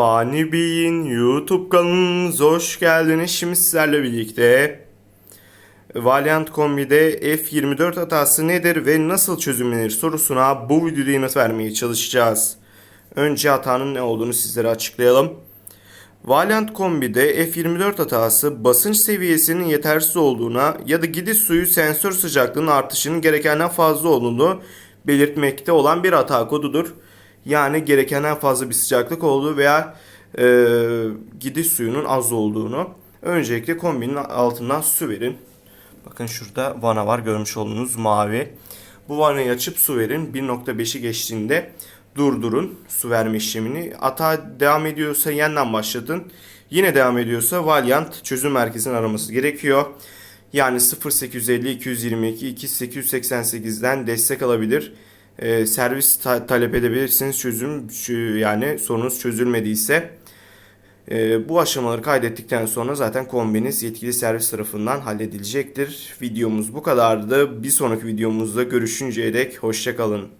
Fani Bey'in YouTube kanalınıza hoş geldiniz. Şimdi sizlerle birlikte Valiant Kombi'de F24 hatası nedir ve nasıl çözümlenir sorusuna bu videoda yanıt vermeye çalışacağız. Önce hatanın ne olduğunu sizlere açıklayalım. Valiant Kombi'de F24 hatası basınç seviyesinin yetersiz olduğuna ya da gidiş suyu sensör sıcaklığının artışının gerekenden fazla olduğunu belirtmekte olan bir hata kodudur. Yani gerekenden fazla bir sıcaklık olduğu veya e, gidiş suyunun az olduğunu. Öncelikle kombinin altından su verin. Bakın şurada vana var görmüş olduğunuz mavi. Bu vanayı açıp su verin. 1.5'i geçtiğinde durdurun su verme işlemini. Hata devam ediyorsa yeniden başlatın. Yine devam ediyorsa Valiant çözüm merkezini araması gerekiyor. Yani 0850 222 2888'den destek alabilir. Ee, servis ta- talep edebilirsiniz çözüm yani sorunuz çözülmediyse. Ee, bu aşamaları kaydettikten sonra zaten kombiniz yetkili servis tarafından halledilecektir. Videomuz bu kadardı. Bir sonraki videomuzda görüşünceye dek hoşçakalın.